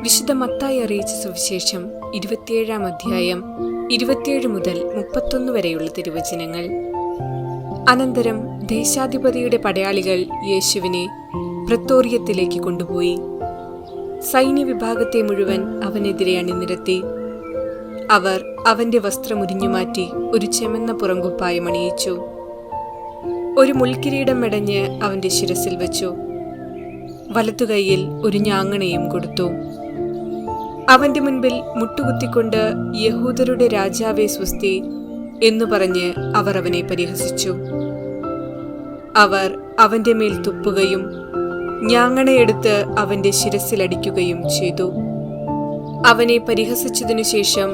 വിശുദ്ധ മത്തായി അറിയിച്ച സുവിശേഷം ഇരുപത്തിയേഴാം അധ്യായം ഇരുപത്തിയേഴ് മുതൽ മുപ്പത്തൊന്ന് വരെയുള്ള തിരുവചനങ്ങൾ. അനന്തരം ദേശാധിപതിയുടെ പടയാളികൾ യേശുവിനെ പ്രത്തോറിയത്തിലേക്ക് കൊണ്ടുപോയി. സൈന്യ വിഭാഗത്തെ മുഴുവൻ അവനെതിരെ അണിനിരത്തി. അവർ അവന്റെ വസ്ത്രം ഉരിഞ്ഞുമാറ്റി ഒരു ചെമന്ന പുറങ്കുപ്പായം അണിയിച്ചു. ഒരു മുൾക്കിരീടം മെടഞ്ഞ് അവന്റെ ശിരസിൽ വെച്ചു. വലത്തുകൈയിൽ ഒരു ഞാങ്ങണയും കൊടുത്തു. അവന്റെ മുൻപിൽ മുട്ടുകുത്തിക്കൊണ്ട് യഹൂദരുടെ രാജാവെ സ്വസ്തി എന്നു പറഞ്ഞ് അവർ അവനെ പരിഹസിച്ചു. അവർ അവന്റെ മേൽ തുപ്പുകയും ഞാങ്ങണയെടുത്ത് അവന്റെ ശിരസിലടിക്കുകയും ചെയ്തു. അവനെ പരിഹസിച്ചതിനു ശേഷം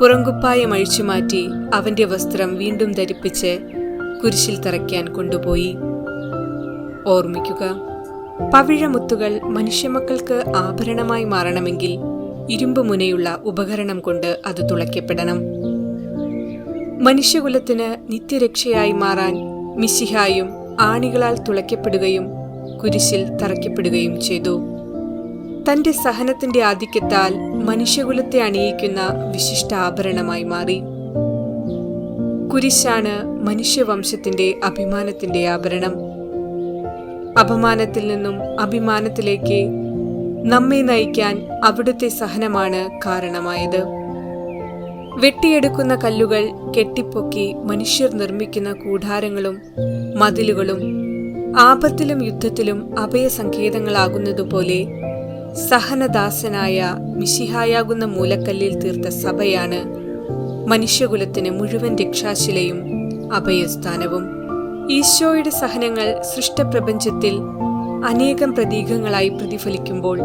പുറങ്കുപ്പായം അഴിച്ചുമാറ്റി അവന്റെ വസ്ത്രം വീണ്ടും ധരിപ്പിച്ച് കുരിശിൽ തറയ്ക്കാൻ കൊണ്ടുപോയി. ഓർമ്മിക്കുക പവിഴമുത്തുകൾ മനുഷ്യമക്കൾക്ക് ആഭരണമായി മാറണമെങ്കിൽ ഇരുമ്പ് മുനയുള്ള ഉപകരണം കൊണ്ട് അത് തുളയ്ക്കപ്പെടണം. മനുഷ്യകുലത്തിന് നിത്യരക്ഷയായി മാറാൻ മിശിഹായും ആണികളാൽ തുളയ്ക്കപ്പെടുകയും കുരിശിൽ തറയ്ക്കപ്പെടുകയും ചെയ്തു. തന്റെ സഹനത്തിന്റെ ആധിക്യത്താൽ മനുഷ്യകുലത്തെ അണിയിക്കുന്ന വിശിഷ്ട ആഭരണമായി മാറി. കുരിശാണ് മനുഷ്യവംശത്തിന്റെ അഭിമാനത്തിന്റെ ആഭരണം. അപമാനത്തിൽ നിന്നും അഭിമാനത്തിലേക്ക് നമ്മെ നയിക്കാൻ അവിടുത്തെ സഹനമാണ് കാരണമായത്. വെട്ടിയെടുക്കുന്ന കല്ലുകൾ കെട്ടിപ്പൊക്കി മനുഷ്യർ നിർമ്മിക്കുന്ന കൂടാരങ്ങളും മതിലുകളും ആപത്തിലും യുദ്ധത്തിലും അഭയസങ്കേതങ്ങളാകുന്നതുപോലെ സഹനദാസനായ മിശിഹായാകുന്ന മൂലക്കല്ലിൽ തീർത്ത സഭയാണ് മനുഷ്യകുലത്തിന് മുഴുവൻ രക്ഷാശിലയും അഭയസ്ഥാനവും. ഈശോയുടെ സഹനങ്ങൾ സൃഷ്ടപ്രപഞ്ചത്തിൽ അനേകം പ്രതീകങ്ങളായി പ്രതിഫലിക്കുമ്പോൾ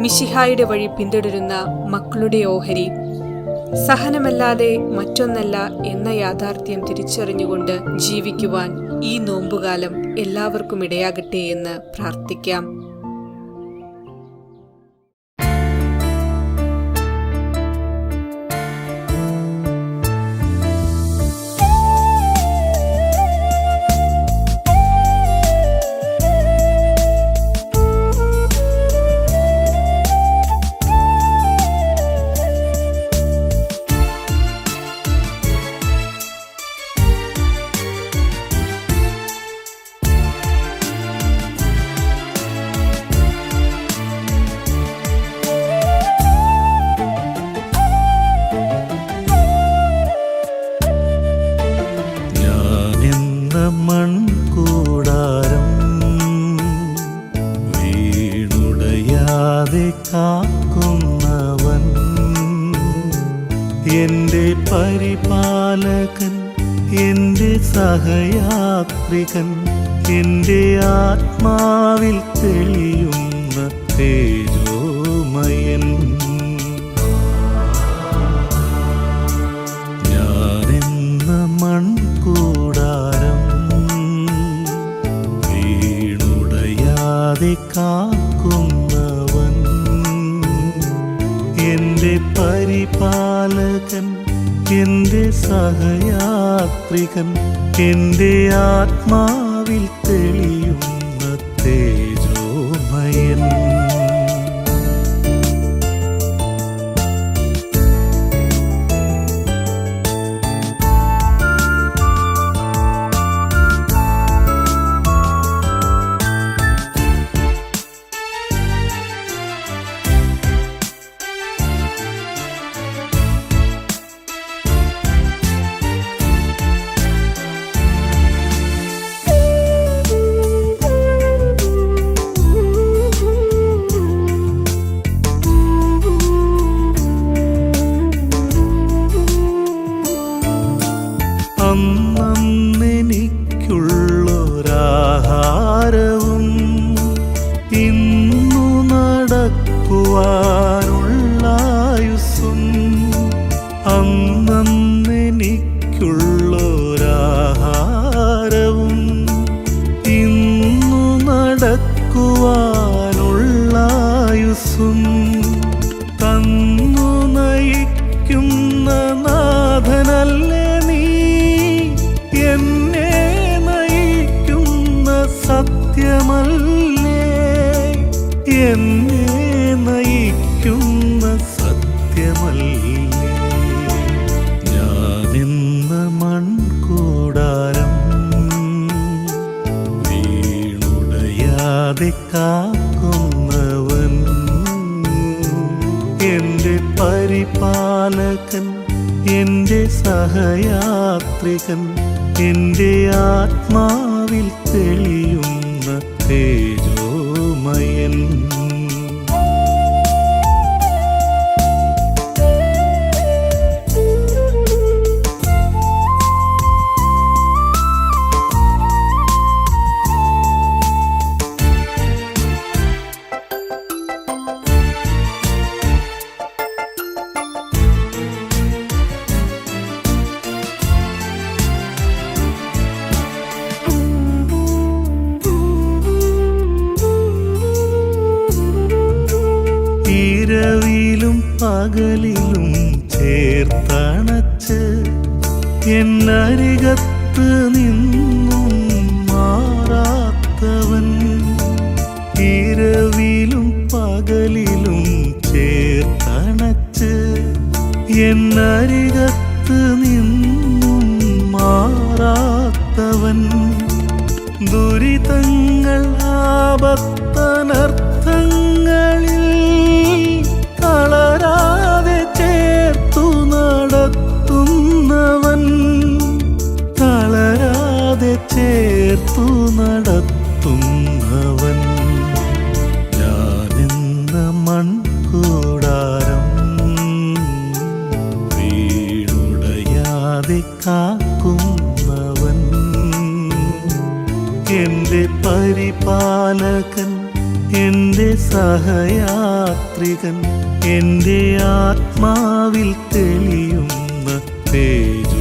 മിശിഹായുടെ വഴി പിന്തുടരുന്ന മക്കളുടെ ഓഹരി സഹനമല്ലാതെ മറ്റൊന്നല്ല എന്ന യാഥാർത്ഥ്യം തിരിച്ചറിഞ്ഞുകൊണ്ട് ജീവിക്കുവാൻ ഈ നോമ്പുകാലം എല്ലാവർക്കും ഇടയാകട്ടെ എന്ന് പ്രാർത്ഥിക്കാം. കാക്കുന്നവൻ. എന്റെ പരിപാലകൻ എന്റെ സഹയാത്രികൻ എന്റെ ആത്മാവിൽ തെളിയുന്ന തേജോമയൻ. എന്റെ സഹയാത്രികൻ എന്റെ ആത്മാവിൽ തെളിയുന്ന തേജോമയൻ നടക്കുവാനുള്ളായുസ്സും അന്നെനിക്കുള്ളൊരാഹാരവും ഇന്നു നടക്കുവാനുള്ളായുസും തന്നു നയിക്കുന്ന നാഥനല്ലേ നീ? എന്നെ നയിക്കുന്ന സത്യമല്ലേ? എന്നെ നയിക്കുന്ന സത്യമല്ലേ? ഞാനെന്ന മൺകൂടാരം വീണുടയാതെ കാക്കുന്നവൻ എന്റെ പരിപാലകൻ എന്റെ സഹയാത്രികൻ എന്റെ ആത്മാവിൽ തെളിയുന്ന തേജോമയൻ പകലിലും ചേർത്തണച്ച് എന്നരികത്ത് നിന്നും മാറാത്തവൻ. ഇരവിലും പകലിലും ചേർത്തണച്ച് എന്നരികത്ത് നിന്നും മാറാത്തവൻ. ദുരിതങ്ങൾ ആപത്തനർത്ഥങ്ങളിൽ സഹായകൻ എന്റെ സഹയാത്രികൻ എന്റെ ആത്മാവിൽ തെളിയുന്ന തേജ